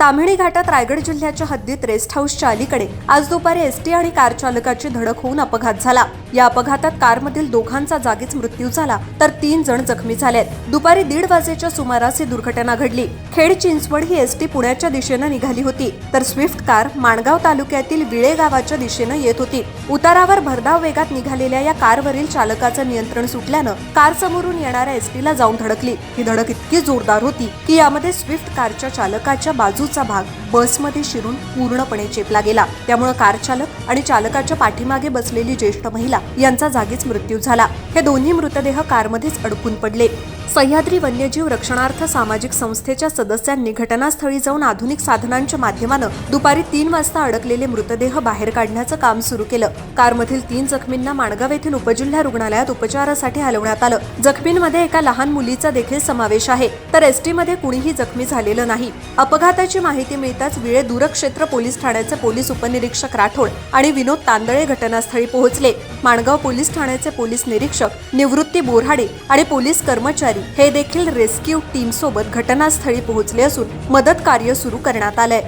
ताम्हिणी घाटात रायगड जिल्ह्याच्या हद्दीत रेस्ट हाऊसच्या अलीकडे आज दुपारी एसटी आणि कार चालकाची धडक होऊन अपघात झाला. या अपघातात कारमधील दोघांचा जागीच मृत्यू झाला तर तीन जण जखमी झालेत दुपारी दीड वाजेच्या सुमारास ही दुर्घटना घडली. खेड चिंचवड ही एसटी पुण्याच्या दिशेनं निघाली होती तर स्विफ्ट कार माणगाव तालुक्यातील विळे गावाच्या दिशेनं येत होती. उतारावर भरधाव वेगात निघालेल्या या कारवरील चालकाचं नियंत्रण सुटल्यानं कार समोरून येणाऱ्या एसटीला जाऊन धडकली. ही धडक इतकी जोरदार होती की यामध्ये स्विफ्ट कारच्या चालकाच्या बाजू बाजूचा भाग बसमध्ये शिरून पूर्णपणे चेपला गेला. त्यामुळे कार चालक आणि चालकाच्या पाठीमागे बसलेली ज्येष्ठ महिला यांचा जागीच मृत्यू झाला. हे दोन्ही मृतदेह कारमध्येच अडकून पडले. सह्याद्री वन्यजीव रक्षणार्थ सामाजिक संस्थेच्या सदस्यांनी घटनास्थळी जाऊन आधुनिक साधनांच्या माध्यमानं दुपारी तीन वाजता अडकलेले मृतदेह बाहेर काढण्याचं काम सुरू केलं. कारमधील तीन जखमींना माणगाव येथील उपजिल्हा रुग्णालयात उपचारासाठी हलवण्यात आलं. जखमींमध्ये एका लहान मुलीचा देखील समावेश आहे. तर एसटीमध्ये कुणीही जखमी झालेलं नाही. अपघाताची माहिती मिळताच विळे दूरक्षेत्र पोलीस ठाण्याचे पोलीस उपनिरीक्षक राठोड आणि विनोद तांदळे घटनास्थळी पोहोचले. माणगाव पोलीस ठाण्याचे पोलीस निरीक्षक निवृत्ती बोराडे आणि पोलीस कर्मचारी हे देखील रेस्क्यू टीम सोबत घटनास्थळी पोहोचले असून मदत कार्य सुरू करण्यात आलंय.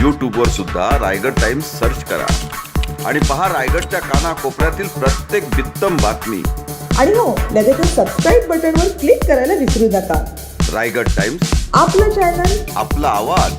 यूट्यूबवर सुद्धा रायगड टाइम्स सर्च करा आणि पहा रायगडच्या कानाकोपऱ्यातील प्रत्येक बित्तम बातमी. आणि हो लगेचच सबस्क्राईब बटनवर क्लिक करायला विसरू नका. रायगड टाइम्स आपलं चॅनल आपला आवाज.